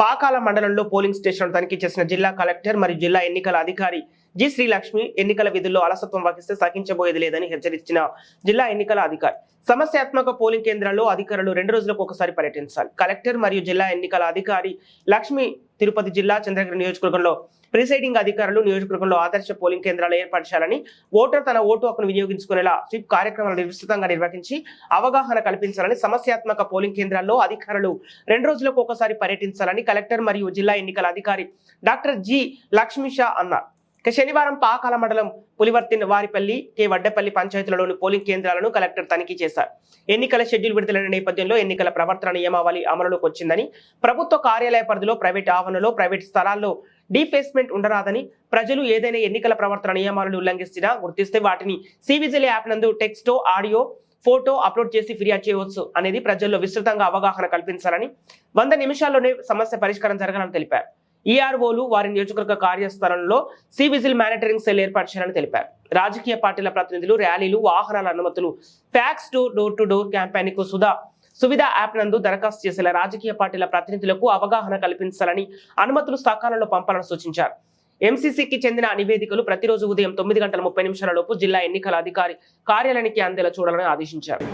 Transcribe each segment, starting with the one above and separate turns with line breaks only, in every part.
పాకాల మండలంలో polling station తనిఖీ చేసిన జిల్లా కలెక్టర్ మరియు జిల్లా ఎన్నికల అధికారి జి శ్రీలక్ష్మి ఎన్నికల విధుల్లో అలసత్వం వహిస్తే సహించబోయేది లేదని హెచ్చరించిన జిల్లా ఎన్నికల అధికారి. సమస్యాత్మక పోలింగ్ కేంద్రాల్లో అధికారులు రెండు రోజులకు ఒకసారి పర్యటించాలి. కలెక్టర్ మరియు జిల్లా ఎన్నికల అధికారి లక్ష్మి తిరుపతి జిల్లా చంద్రగిరి నియోజకవర్గంలో ప్రిసైడింగ్ అధికారులు నియోజకవర్గంలో ఆదర్శ పోలింగ్ కేంద్రాలు ఏర్పరచాలని ఓటర్ తన ఓటు హక్కును వినియోగించుకునేలా స్వీప్ కార్యక్రమాలను విస్తృతంగా నిర్వహించి అవగాహన కల్పించాలని సమస్యాత్మక పోలింగ్ కేంద్రాల్లో అధికారులు రెండు రోజులకు ఒకసారి పర్యటించాలని కలెక్టర్ మరియు జిల్లా ఎన్నికల అధికారి డాక్టర్ జి లక్ష్మీషా అన్నారు. ఇక శనివారం పాకాల మండలం పులివర్తి వారిపల్లి కె వడ్డపల్లి పంచాయతీలలోని పోలింగ్ కేంద్రాలను కలెక్టర్ తనిఖీ చేశారు. ఎన్నికల షెడ్యూల్ విడుదలైన నేపథ్యంలో ఎన్నికల ప్రవర్తన నియమావళి అమలులోకి వచ్చిందని ప్రభుత్వ కార్యాలయ పరిధిలో ప్రైవేట్ ఆవరణలో ప్రైవేట్ స్థలాల్లో డీఫేస్మెంట్ ఉండరాదని ప్రజలు ఏదైనా ఎన్నికల ప్రవర్తన నియమాలను ఉల్లంఘించినా గుర్తిస్తే వాటిని సివిజిల్ యాప్ నందు టెక్స్టో ఆడియో ఫోటో అప్లోడ్ చేసి ఫిర్యాదు చేయవచ్చు అనేది ప్రజల్లో విస్తృతంగా అవగాహన కల్పించాలని వంద నిమిషాల్లోనే సమస్య పరిష్కారం జరగాలని తెలిపారు. ఈఆర్ఓలు వారి నియోజకవర్గ కార్యస్థలంలో సివిజిల్ మానిటరింగ్ సెల్ ఏర్పాటు చేయాలని తెలిపారు. రాజకీయ పార్టీల ప్రతినిధులు ర్యాలీలు వాహనాల అనుమతులు fax to door to door క్యాంపెయిన్కు సుధా సువిధ యాప్ నందు దరఖాస్తు చేసేలా రాజకీయ పార్టీల ప్రతినిధులకు అవగాహన కల్పించాలని అనుమతులు సకాలంలో పంపాలని సూచించారు. ఎంసీసీకి చెందిన నివేదికలు ప్రతిరోజు ఉదయం తొమ్మిది గంటల ముప్పై నిమిషాల లోపు జిల్లా ఎన్నికల అధికారి కార్యాలయానికి అందేలా చూడాలని ఆదేశించారు.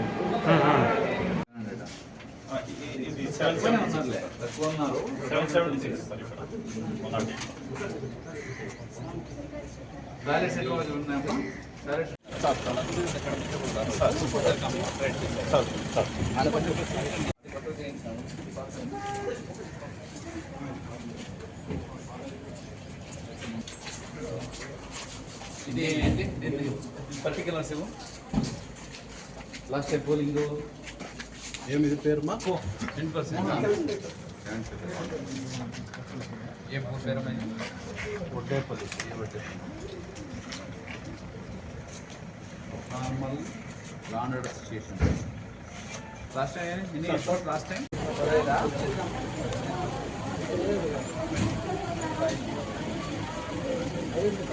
ఇది సెవెన్ సెవెన్
బ్యాలెన్స్ ఎన్ని రోజులు ఉన్నాయమ్మా balance
sir sir sir sir
ఇది ఏంటి పర్టికులర్స్ ఇవ్వు లాస్ట్ టైం పోలింగ్
ఏమిది పేరుమా
టెన్ పర్సెంట్ ఏ పేరు
Oddepalli
normal landed station. Last time ఎన్ని రిపోర్ట్ లాస్ట్ టైం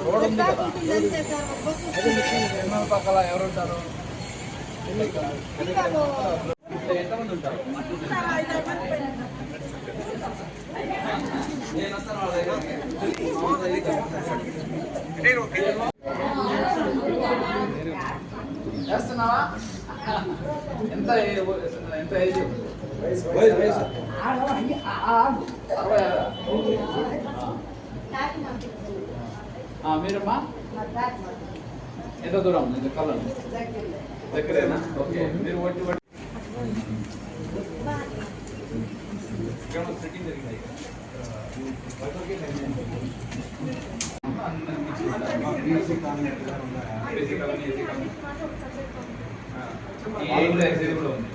రోడ్ ఉంది కదా. ఎన్నో పక్కల ఎవరు ఉంటారు ఎంతమంది ఉంటారు నేను వస్తాను వాళ్ళ చేస్తున్నావా ఎంత ఎంత ఏజ్ మీరమ్మా? ఎంత దూరం ఉంది? కాలం దగ్గరేనా? ఓకే. మీరు ఒట్టి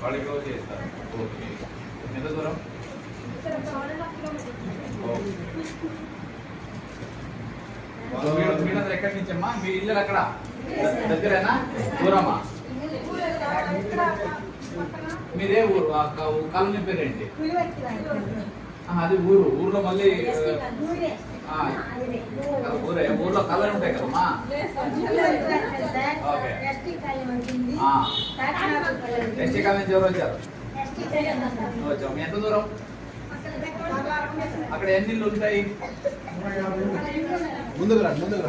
వాళ్ళకి ఎవరు చేస్తారు ఓకే ఎంత దూరం మీరందరూ ఎక్కడి నుంచి అమ్మా మీ ఇల్లు అక్కడ దగ్గరేనా? దూరమా? మీదే ఊరు కాలనీ పేరేంటి? ఆ, అది ఊరు. ఊర్లో మళ్ళీ ఊరే ఊర్లో కలర్ ఉంటాయి కదమ్మా? ఆ. ఎస్టీ కాలనీ నుంచి ఎవరు వచ్చారు? వచ్చాం ఎంత దూరం? అక్కడ ఎన్ని ఇల్లు ఉంటాయి
ముందుకు రండి ముందుకు రండి